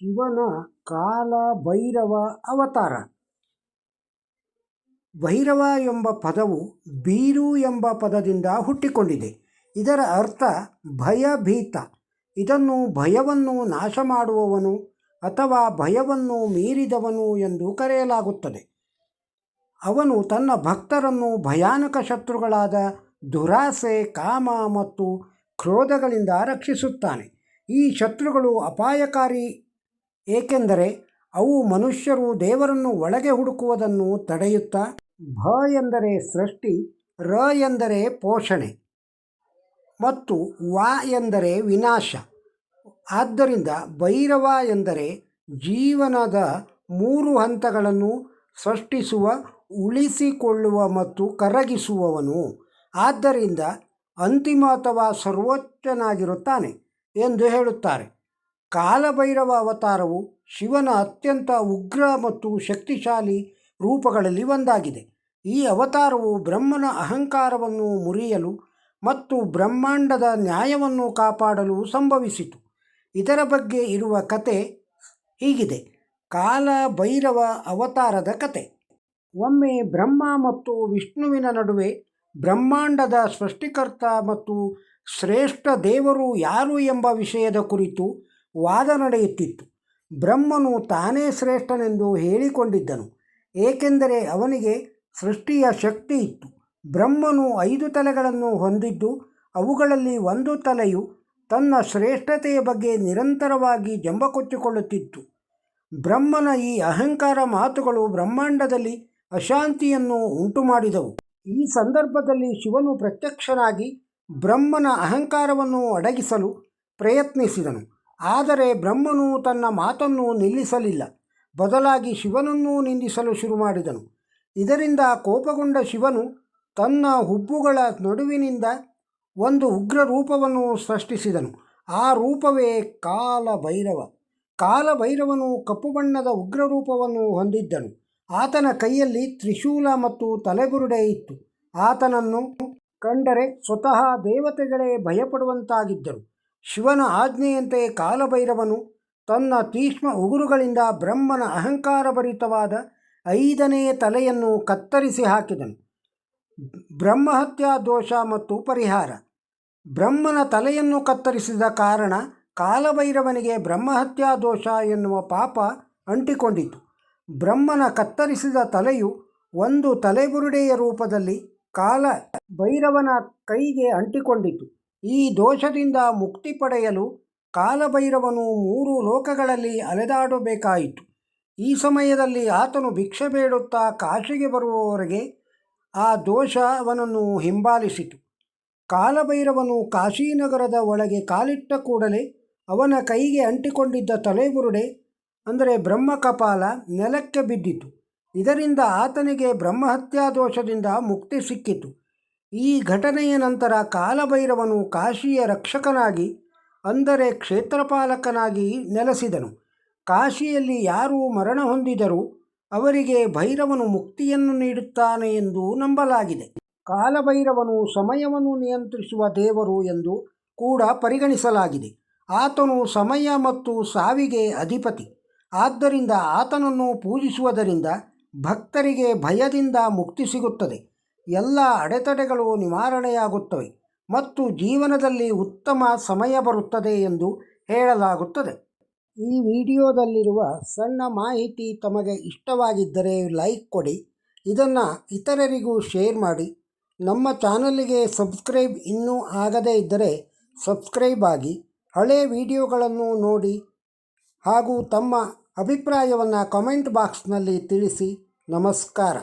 ಶಿವನ ಕಾಲ ಭೈರವ ಅವತಾರ. ಭೈರವ ಎಂಬ ಪದವು ಬೀರು ಎಂಬ ಪದದಿಂದ ಹುಟ್ಟಿಕೊಂಡಿದೆ. ಇದರ ಅರ್ಥ ಭಯಭೀತ. ಇದನ್ನು ಭಯವನ್ನು ನಾಶ ಮಾಡುವವನು ಅಥವಾ ಭಯವನ್ನು ಮೀರಿದವನು ಎಂದು ಕರೆಯಲಾಗುತ್ತದೆ. ಅವನು ತನ್ನ ಭಕ್ತರನ್ನು ಭಯಾನಕ ಶತ್ರುಗಳಾದ ದುರಾಸೆ, ಕಾಮ ಮತ್ತು ಕ್ರೋಧಗಳಿಂದ ರಕ್ಷಿಸುತ್ತಾನೆ. ಈ ಶತ್ರುಗಳು ಅಪಾಯಕಾರಿ ಏಕೆಂದರೆ ಅವು ಮನುಷ್ಯರು ದೇವರನ್ನು ಒಳಗೆ ಹುಡುಕುವುದನ್ನು ತಡೆಯುತ್ತಾ, ಭ ಎಂದರೆ ಸೃಷ್ಟಿ, ರ ಎಂದರೆ ಪೋಷಣೆ ಮತ್ತು ವ ಎಂದರೆ ವಿನಾಶ. ಆದ್ದರಿಂದ ಭೈರವ ಎಂದರೆ ಜೀವನದ ಮೂರು ಹಂತಗಳನ್ನು ಸೃಷ್ಟಿಸುವ, ಉಳಿಸಿಕೊಳ್ಳುವ ಮತ್ತು ಕರಗಿಸುವವನು. ಆದ್ದರಿಂದ ಅಂತಿಮ ಅಥವಾ ಸರ್ವೋಚ್ಚನಾಗಿರುತ್ತಾನೆ ಎಂದು ಹೇಳುತ್ತಾರೆ. ಕಾಲಭೈರವ ಅವತಾರವು ಶಿವನ ಅತ್ಯಂತ ಉಗ್ರ ಮತ್ತು ಶಕ್ತಿಶಾಲಿ ರೂಪಗಳಲ್ಲಿ ಒಂದಾಗಿದೆ. ಈ ಅವತಾರವು ಬ್ರಹ್ಮನ ಅಹಂಕಾರವನ್ನು ಮುರಿಯಲು ಮತ್ತು ಬ್ರಹ್ಮಾಂಡದ ನ್ಯಾಯವನ್ನು ಕಾಪಾಡಲು ಸಂಭವಿಸಿತು. ಇದರ ಬಗ್ಗೆ ಇರುವ ಕತೆ ಹೀಗಿದೆ. ಕಾಲ ಭೈರವ ಅವತಾರದ ಕತೆ. ಒಮ್ಮೆ ಬ್ರಹ್ಮ ಮತ್ತು ವಿಷ್ಣುವಿನ ನಡುವೆ ಬ್ರಹ್ಮಾಂಡದ ಸೃಷ್ಟಿಕರ್ತ ಮತ್ತು ಶ್ರೇಷ್ಠ ದೇವರು ಯಾರು ಎಂಬ ವಿಷಯದ ಕುರಿತು ವಾದ ನಡೆಯುತ್ತಿತ್ತು. ಬ್ರಹ್ಮನು ತಾನೇ ಶ್ರೇಷ್ಠನೆಂದು ಹೇಳಿಕೊಂಡಿದ್ದನು. ಏಕೆಂದರೆ ಅವನಿಗೆ ಸೃಷ್ಟಿಯ ಶಕ್ತಿ ಇತ್ತು. ಬ್ರಹ್ಮನು ಐದು ತಲೆಗಳನ್ನು ಹೊಂದಿದ್ದು, ಅವುಗಳಲ್ಲಿ ಒಂದು ತಲೆಯು ತನ್ನ ಶ್ರೇಷ್ಠತೆಯ ಬಗ್ಗೆ ನಿರಂತರವಾಗಿ ಜಂಬಕೊಚ್ಚಿಕೊಳ್ಳುತ್ತಿತ್ತು. ಬ್ರಹ್ಮನ ಈ ಅಹಂಕಾರ ಮಾತುಗಳು ಬ್ರಹ್ಮಾಂಡದಲ್ಲಿ ಅಶಾಂತಿಯನ್ನು ಉಂಟುಮಾಡಿದವು. ಈ ಸಂದರ್ಭದಲ್ಲಿ ಶಿವನು ಪ್ರತ್ಯಕ್ಷನಾಗಿ ಬ್ರಹ್ಮನ ಅಹಂಕಾರವನ್ನು ಅಡಗಿಸಲು ಪ್ರಯತ್ನಿಸಿದನು. ಆದರೆ ಬ್ರಹ್ಮನು ತನ್ನ ಮಾತನ್ನು ನಿಲ್ಲಿಸಲಿಲ್ಲ. ಬದಲಾಗಿ ಶಿವನನ್ನು ನಿಂದಿಸಲು ಶುರು ಮಾಡಿದನು ಇದರಿಂದ ಕೋಪಗೊಂಡ ಶಿವನು ತನ್ನ ಹುಬ್ಬುಗಳ ನಡುವಿನಿಂದ ಒಂದು ಉಗ್ರ ರೂಪವನ್ನು ಸೃಷ್ಟಿಸಿದನು. ಆ ರೂಪವೇ ಕಾಲಭೈರವ. ಕಾಲಭೈರವನು ಕಪ್ಪು ಬಣ್ಣದ ಉಗ್ರ ರೂಪವನ್ನು ಹೊಂದಿದ್ದನು. ಆತನ ಕೈಯಲ್ಲಿ ತ್ರಿಶೂಲ ಮತ್ತು ತಲೆಬುರುಡೆ ಇತ್ತು. ಆತನನ್ನು ಕಂಡರೆ ಸ್ವತಃ ದೇವತೆಗಳೇ ಭಯಪಡುವಂತಾಗಿದ್ದರು. ಶಿವನ ಆಜ್ಞೆಯಂತೆ ಕಾಲಭೈರವನು ತನ್ನ ತೀಕ್ಷ್ಣ ಉಗುರುಗಳಿಂದ ಬ್ರಹ್ಮನ ಅಹಂಕಾರಭರಿತವಾದ ಐದನೆಯ ತಲೆಯನ್ನು ಕತ್ತರಿಸಿ ಹಾಕಿದನು. ಬ್ರಹ್ಮಹತ್ಯಾ ದೋಷ ಮತ್ತು ಪರಿಹಾರ. ಬ್ರಹ್ಮನ ತಲೆಯನ್ನು ಕತ್ತರಿಸಿದ ಕಾರಣ ಕಾಲಭೈರವನಿಗೆ ಬ್ರಹ್ಮಹತ್ಯಾ ದೋಷ ಎನ್ನುವ ಪಾಪ ಅಂಟಿಕೊಂಡಿತು. ಬ್ರಹ್ಮನ ಕತ್ತರಿಸಿದ ತಲೆಯು ಒಂದು ತಲೆಬುರುಡೆಯ ರೂಪದಲ್ಲಿ ಕಾಲ ಭೈರವನ ಕೈಗೆ ಅಂಟಿಕೊಂಡಿತು. ಈ ದೋಷದಿಂದ ಮುಕ್ತಿ ಪಡೆಯಲು ಕಾಲಭೈರವನು ಮೂರು ಲೋಕಗಳಲ್ಲಿ ಅಲೆದಾಡಬೇಕಾಯಿತು. ಈ ಸಮಯದಲ್ಲಿ ಆತನು ಭಿಕ್ಷೆ ಬೇಡುತ್ತಾ ಕಾಶಿಗೆ ಬರುವವರೆಗೆ ಆ ದೋಷ ಅವನನ್ನು ಹಿಂಬಾಲಿಸಿತು. ಕಾಲಭೈರವನು ಕಾಶೀನಗರದ ಒಳಗೆ ಕಾಲಿಟ್ಟ ಕೂಡಲೇ ಅವನ ಕೈಗೆ ಅಂಟಿಕೊಂಡಿದ್ದ ತಲೆಬುರುಡೆ, ಅಂದರೆ ಬ್ರಹ್ಮಕಪಾಲ, ನೆಲಕ್ಕೆ ಬಿದ್ದಿತು. ಇದರಿಂದ ಆತನಿಗೆ ಬ್ರಹ್ಮಹತ್ಯಾ ದೋಷದಿಂದ ಮುಕ್ತಿ ಸಿಕ್ಕಿತು. ಈ ಘಟನೆಯ ನಂತರ ಕಾಲಭೈರವನು ಕಾಶಿಯ ರಕ್ಷಕನಾಗಿ, ಅಂದರೆ ಕ್ಷೇತ್ರಪಾಲಕನಾಗಿ ನೆಲೆಸಿದನು. ಕಾಶಿಯಲ್ಲಿ ಯಾರು ಮರಣ ಹೊಂದಿದರೂ ಅವರಿಗೆ ಭೈರವನು ಮುಕ್ತಿಯನ್ನು ನೀಡುತ್ತಾನೆ ಎಂದು ನಂಬಲಾಗಿದೆ. ಕಾಲಭೈರವನು ಸಮಯವನ್ನು ನಿಯಂತ್ರಿಸುವ ದೇವರು ಎಂದು ಕೂಡ ಪರಿಗಣಿಸಲಾಗಿದೆ. ಆತನು ಸಮಯ ಮತ್ತು ಸಾವಿಗೆ ಅಧಿಪತಿ. ಆದ್ದರಿಂದ ಆತನನ್ನು ಪೂಜಿಸುವುದರಿಂದ ಭಕ್ತರಿಗೆ ಭಯದಿಂದ ಮುಕ್ತಿ ಸಿಗುತ್ತದೆ. ಎಲ್ಲ ಅಡೆತಡೆಗಳು ನಿವಾರಣೆಯಾಗುತ್ತವೆ ಮತ್ತು ಜೀವನದಲ್ಲಿ ಉತ್ತಮ ಸಮಯ ಬರುತ್ತದೆ ಎಂದು ಹೇಳಲಾಗುತ್ತದೆ. ಈ ವಿಡಿಯೋದಲ್ಲಿರುವ ಸಣ್ಣ ಮಾಹಿತಿ ತಮಗೆ ಇಷ್ಟವಾಗಿದ್ದರೆ ಲೈಕ್ ಕೊಡಿ, ಇದನ್ನು ಇತರರಿಗೂ ಶೇರ್ ಮಾಡಿ. ನಮ್ಮ ಚಾನಲ್ಗೆ ಸಬ್ಸ್ಕ್ರೈಬ್ ಇನ್ನೂ ಆಗದೇ ಇದ್ದರೆ ಸಬ್ಸ್ಕ್ರೈಬ್ ಆಗಿ, ಹಳೆ ವಿಡಿಯೋಗಳನ್ನು ನೋಡಿ ಹಾಗೂ ತಮ್ಮ ಅಭಿಪ್ರಾಯವನ್ನು ಕಮೆಂಟ್ ಬಾಕ್ಸ್ನಲ್ಲಿ ತಿಳಿಸಿ. ನಮಸ್ಕಾರ.